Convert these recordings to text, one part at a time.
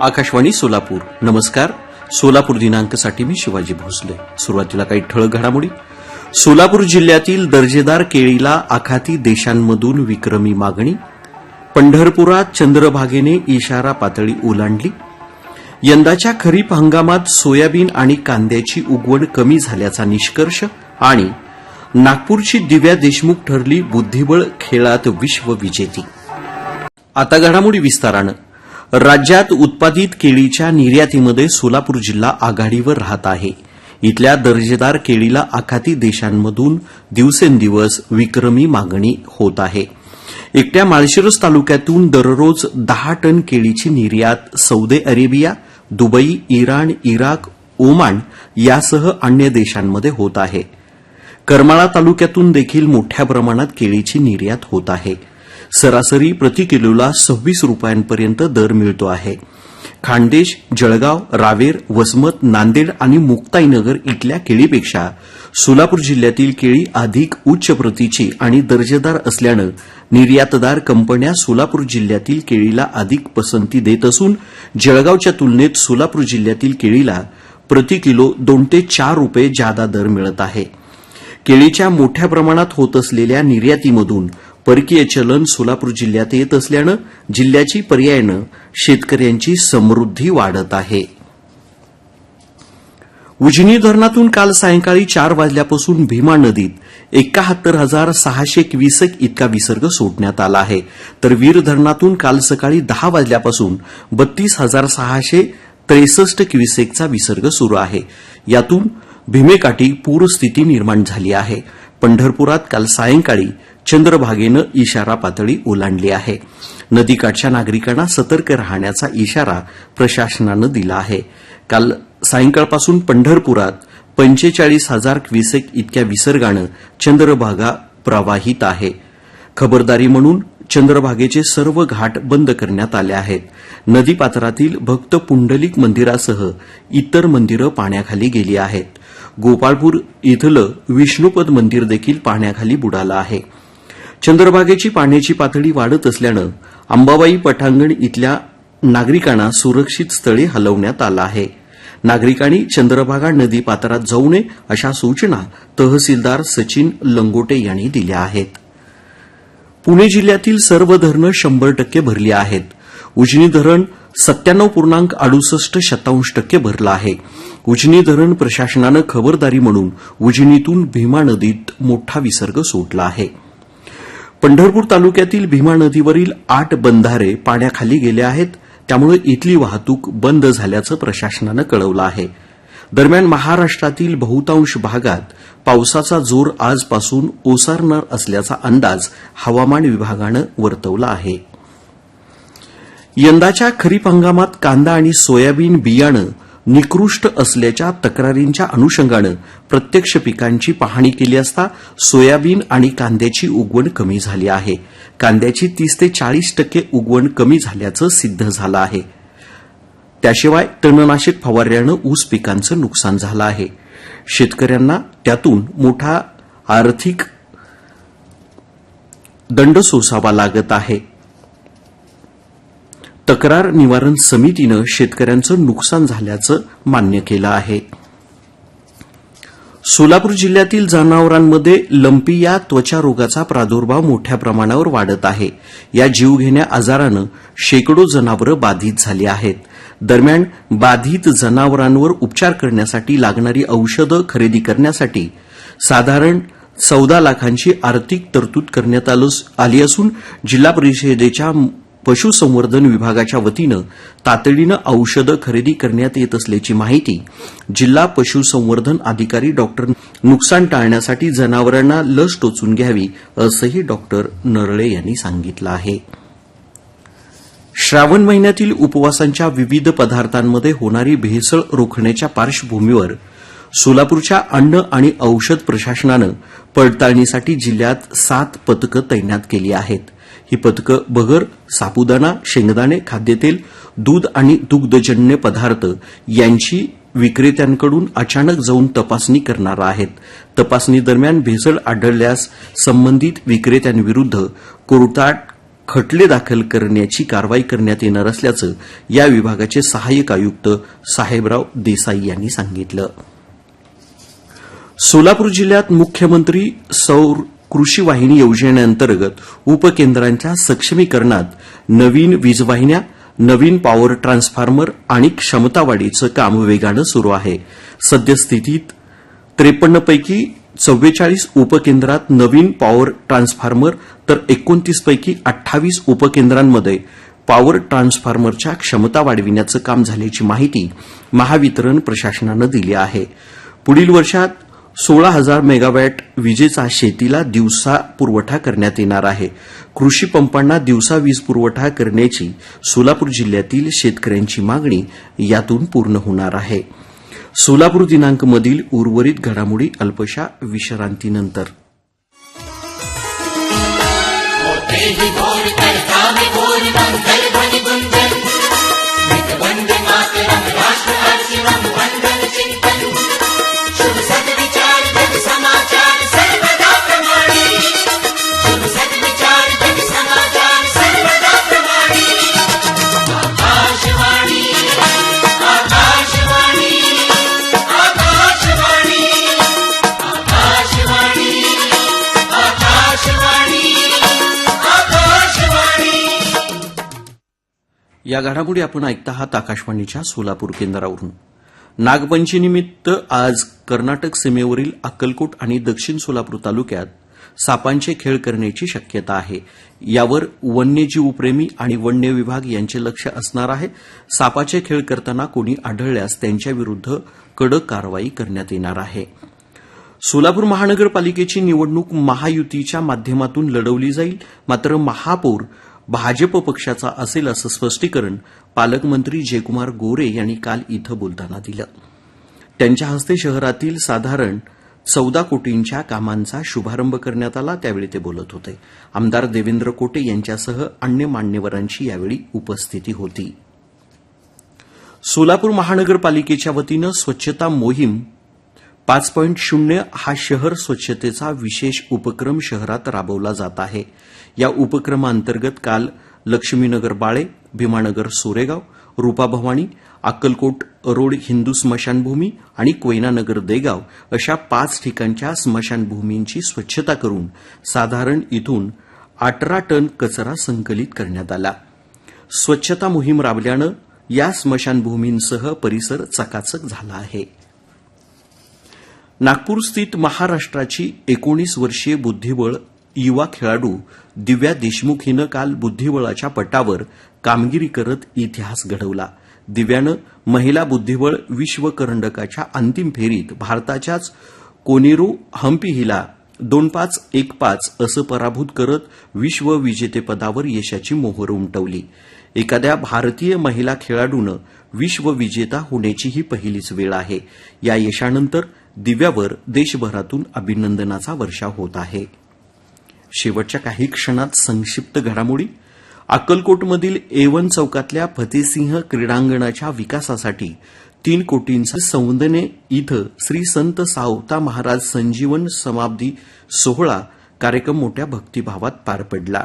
आकाशवाणी सोलापूर. नमस्कार. सोलापूर दिनांकसाठी मी शिवाजी भोसले. सुरुवातीला काही ठळक घडामोडी. सोलापूर जिल्ह्यातील दर्जेदार केळीला आखाती देशांमधून विक्रमी मागणी. पंढरपुरात चंद्रभागेने इशारा पातळी ओलांडली. यंदाच्या खरीप हंगामात सोयाबीन आणि कांद्याची उगवण कमी झाल्याचा निष्कर्ष आणि नागपूरची दिव्या देशमुख ठरली बुद्धिबळ खेळात विश्वविजेती. आता घडामोडी विस्तारानं. राज्यात उत्पादित केळीच्या निर्यातीमध्ये सोलापूर जिल्हा आघाडीवर राहत आहे. इथल्या दर्जेदार केळीला आखाती देशांमधून दिवसेंदिवस विक्रमी मागणी होत आहे. एकट्या माळशिरस तालुक्यातून दररोज दहा टन केळीची निर्यात Saudi Arabia Dubai Iran Iraq Oman यासह अन्य देशांमध्ये होत आहे. करमाळा तालुक्यातून देखील मोठ्या प्रमाणात केळीची निर्यात होत आहे. सरासरी प्रति किलोला सव्वीस रुपयांपर्यंत दर मिळतो आहे. खानदेश जळगाव रावेर वसमत नांदेड आणि मुक्ताईनगर इथल्या केळीपेक्षा सोलापूर जिल्ह्यातील केळी अधिक उच्च प्रतीची आणि दर्जेदार असल्यानं निर्यातदार कंपन्या सोलापूर जिल्ह्यातील केळीला अधिक पसंती देत असून जळगावच्या तुलनेत सोलापूर जिल्ह्यातील केळीला प्रति किलो दोन ते चार रुपये जादा दर मिळत आहे. केळीच्या मोठ्या प्रमाणात होत असलेल्या निर्यातीमधून परकीय चलन सोलापूर जिल्ह्यात येत असल्यानं जिल्ह्याची पर्यायानं शेतकऱ्यांची समृद्धी वाढत आहे. उजनी धरणातून काल सायंकाळी चार वाजल्यापासून भीमा नदीत एकाहत्तर हजार सहाशे क्विसेक इतका विसर्ग सोडण्यात आला आहे. तर वीर धरणातून काल सकाळी दहा वाजल्यापासून बत्तीस हजार सहाशे त्रेसष्ट क्विसेकचा विसर्ग सुरू आहे. यातून भीमेकाठी पूरस्थिती निर्माण झाली आहे. पंढरपुरात काल सायंकाळी चंद्रभागेनं इशारा पातळी ओलांडली आहे. नदीकाठच्या नागरिकांना सतर्क राहण्याचा इशारा प्रशासनानं दिला आहे. काल सायंकाळपासून पंढरपुरात पंचेचाळीस हजार क्विसेक इतक्या विसर्गानं चंद्रभागा प्रवाहित आहे. खबरदारी म्हणून चंद्रभागेचे सर्व घाट बंद करण्यात आले आहेत. नदीपात्रातील भक्त पुंडलिक मंदिरासह इतर मंदिरं पाण्याखाली गेली आहेत. गोपाळपूर इथलं विष्णुपद मंदिर देखील पाण्याखाली बुडालं आहे. चंद्रभागेची पाण्याची पातळी वाढत असल्यानं अंबाबाई पठांगण इथल्या नागरिकांना सुरक्षित स्थळी हलवण्यात आलं आहे. नागरिकांनी चंद्रभागा नदी पात्रात जाऊ नये अशा सूचना तहसीलदार सचिन लंगोटे यांनी दिल्या आहेत. पुणे जिल्ह्यातील सर्व धरणं शंभर टक्के भरली आहेत. उजनी धरण सत्त्याण्णव पूर्णांक अडुसष्ट शतांश टक्के भरलं आहे. उजनी धरण प्रशासनानं खबरदारी म्हणून उजनीतून भीमा नदीत मोठा विसर्ग सोडला आहे. पंढरपूर तालुक्यातील भीमा नदीवरील आठ बंधारे पाण्याखाली गेले आहेत. त्यामुळे इथली वाहतूक बंद झाल्याचं प्रशासनानं कळवलं आहे. दरम्यान महाराष्ट्रातील बहुतांश भागात पावसाचा जोर आजपासून ओसारणार असल्याचा अंदाज हवामान विभागानं वर्तवला आहे. यंदाच्या खरीप हंगामात कांदा आणि सोयाबीन बियाणं निकृष्ट असल्याच्या तक्रारींच्या अनुषंगानं प्रत्यक्ष पिकांची पाहणी केली असता सोयाबीन आणि कांद्याची उगवण कमी झाली आहे. कांद्याची तीस ते चाळीस टक्के उगवण कमी झाल्याचं सिद्ध झालं आहे. त्याशिवाय तणनाशक फवारल्यानं ऊस पिकांचं नुकसान झालं आहे. शेतकऱ्यांना त्यातून मोठा आर्थिक दंड सोसावा लागत आहे. तक्रार निवारण समितीनं शेतकऱ्यांचं नुकसान झाल्याचं मान्य केलं आहे. सोलापूर जिल्ह्यातील जनावरांमध्ये लंपी या त्वचा रोगाचा प्रादुर्भाव मोठ्या प्रमाणावर वाढत आहे. या जीवघेण्या आजारानं शेकडो जनावरं बाधित झाली आहेत. दरम्यान बाधित जनावरांवर उपचार करण्यासाठी लागणारी औषधं खरेदी करण्यासाठी साधारण चौदा लाखांची आर्थिक तरतूद करण्यात आली असून जिल्हा परिषदेच्या पशुसंवर्धन विभागाच्या वतीनं तातडीनं औषधं खरेदी करण्यात येत असल्याची माहिती जिल्हा पशुसंवर्धन अधिकारी डॉक्टर नुकसान टाळण्यासाठी जनावरांना लस टोचून घ्यावी असंही डॉक्टर नरळे यांनी सांगितलं आहे. श्रावण महिन्यातील उपवासांच्या विविध पदार्थांमध्ये होणारी भेसळ रोखण्याच्या पार्श्वभूमीवर सोलापूरच्या अन्न आणि औषध प्रशासनानं पडताळणीसाठी जिल्ह्यात सात पथकं तैनात केली आहेत. ही पथकं बगर साबुदाणा शेंगदाणे खाद्यतेल दूध आणि दुग्धजन्य पदार्थ यांची विक्रेत्यांकडून अचानक जाऊन तपासणी करणार आहेत. तपासणी दरम्यान भेसळ आढळल्यास संबंधित विक्रेत्यांविरुद्ध कोर्टात खटले दाखल करण्याची कारवाई करण्यात येणार असल्याचं या विभागाचे सहाय्यक आयुक्त साहेबराव देसाई यांनी सांगितलं. सोलापूर जिल्ह्यात मुख्यमंत्री सौर कृषी वाहिनी योजनेअंतर्गत उपकेंद्रांच्या सक्षमीकरणात नवीन वीजवाहिन्या नवीन पॉवर ट्रान्सफॉर्मर आणि क्षमता वाढीचं काम वेगानं सुरू आहे. सद्यस्थितीत त्रेपन्नपैकी चव्वेचाळीस उपकेंद्रात नवीन पॉवर ट्रान्सफॉर्मर तर एकोणतीसपैकी अठ्ठावीस उपकेंद्रांमध्ये पॉवर ट्रान्सफॉर्मरच्या क्षमता वाढविण्याचं काम झाल्याची माहिती महावितरण प्रशासनानं दिली आहे. पुढील वर्षात सोळा हजार मेगावॅट विजेचा शेतीला दिवसा पुरवठा करण्यात येणार आहे. कृषी पंपांना दिवसा वीज पुरवठा करण्याची सोलापूर जिल्ह्यातील शेतकऱ्यांची मागणी यातून पूर्ण होणार आहे. सोलापूर दिनांकमधील उर्वरित घडामोडी अल्पशा विश्रांतीनंतर. या घडामोडी आपण ऐकता आहात आकाशवाणीच्या सोलापूर केंद्रावरून. नागपंचमीनिमित्त आज कर्नाटक सीमेवरील अक्कलकोट आणि दक्षिण सोलापूर तालुक्यात सापांचे खेळ करण्याची शक्यता आहे. यावर वन्यजीवप्रेमी आणि वन्य विभाग यांचे लक्ष असणार आहे. सापाचे खेळ करताना कोणी आढळल्यास त्यांच्याविरुद्ध कडक कारवाई करण्यात येणार आहे. सोलापूर महानगरपालिकेची निवडणूक महायुतीच्या माध्यमातून लढवली जाईल. मात्र महापौर भाजप पक्षाचा असेल असं स्पष्टीकरण पालकमंत्री जयकुमार गोरे यांनी काल इथं बोलताना दिलं. त्यांच्या हस्ते शहरातील साधारण चौदा कोटींच्या कामांचा शुभारंभ करण्यात आला त्यावेळी ते बोलत होते. आमदार देवेंद्र कोटे यांच्यासह अन्य मान्यवरांची यावेळी उपस्थिती होती. सोलापूर महानगरपालिकेच्या वतीनं स्वच्छता मोहीम पाच पॉईंट शून्य हा शहर स्वच्छतेचा विशेष उपक्रम शहरात राबवला जात आहे. या उपक्रमांतर्गत काल लक्ष्मीनगर बाळे भीमानगर सोरेगाव रूपाभवानी अक्कलकोट रोड हिंदू स्मशानभूमी आणि कोयनानगर देगाव अशा पाच ठिकाणच्या स्मशानभूमींची स्वच्छता करून साधारण इथून अठरा टन कचरा संकलित करण्यात आला. स्वच्छता मोहीम राबल्यानं या स्मशानभूमींसह परिसर चकाचक झाला आहे. नागपूर स्थित महाराष्ट्राची एकोणीस वर्षीय बुद्धिबळ युवा खेळाडू दिव्या देशमुख हिनं काल बुद्धिबळाच्या पटावर कामगिरी करत इतिहास घडवला. दिव्यानं महिला बुद्धिबळ विश्व करंडकाच्या अंतिम फेरीत भारताच्याच कोनेरो हम्पी हिला दोन पाच एक पाच असं पराभूत करत विश्व विजेतेपदावर यशाची मोहर उमटवली. एखाद्या भारतीय महिला खेळाडूनं विश्वविजेता होण्याची ही पहिलीच वेळ आहे. या यशानंतर दिव्यावर देशभरातून अभिनंदनाचा वर्षा होत आहे. शेवटच्या काही क्षणात संक्षिप्त घडामोडी. अक्कलकोटमधील एवन चौकातल्या फतेसिंह क्रीडांगणाच्या विकासासाठी तीन कोटींचा सौंदने इथं श्री संत सावता महाराज संजीवन समाप्ती सोहळा कार्यक्रम मोठ्या भक्तिभावात पार पडला.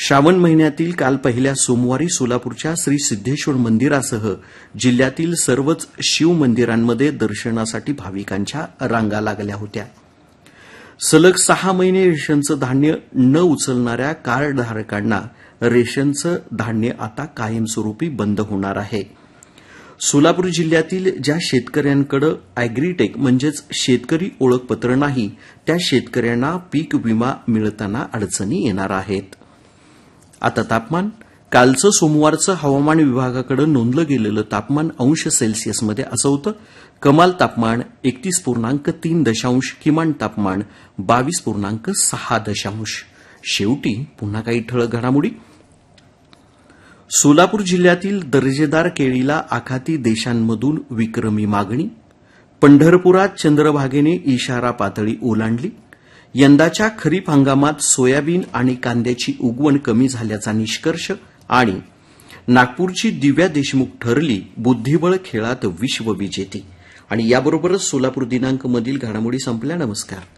श्रावण महिन्यातील काल पहिल्या सोमवारी सोलापूरच्या श्री सिद्धेश्वर मंदिरासह जिल्ह्यातील सर्वच शिव मंदिरांमध्ये दर्शनासाठी भाविकांच्या रांगा लागल्या होत्या. सलग सहा महिने रेशनचं धान्य न उचलणाऱ्या कार्डधारकांना रेशनचं धान्य आता कायमस्वरूपी बंद होणार आहे. सोलापूर जिल्ह्यातील ज्या शेतकऱ्यांकडे अॅग्रीटेक म्हणजेच शेतकरी ओळखपत्र नाही त्या शेतकऱ्यांना पीक विमा मिळताना अडचणी येणार आहेत. आता तापमान कालचं सोमवारचं हवामान विभागाकडं नोंदलं गेलेलं तापमान अंश सेल्सिअसमध्ये असं होतं. कमाल तापमान एकतीस पूर्णांक तीन दशांश किमान तापमान बावीस पूर्णांक सहा दशांश. शेवटी पुन्हा काही ठळक घडामोडी. सोलापूर जिल्ह्यातील दर्जेदार केळीला आखाती देशांमधून विक्रमी मागणी. पंढरपुरात चंद्रभागेने इशारा पातळी ओलांडली. यंदाच्या खरीप हंगामात सोयाबीन आणि कांद्याची उगवण कमी झाल्याचा निष्कर्ष आणि नागपूरची दिव्या देशमुख ठरली बुद्धिबळ खेळात विश्वविजेती. आणि याबरोबरच सोलापूर दिनांक मधील घडामोडी संपल्या. नमस्कार.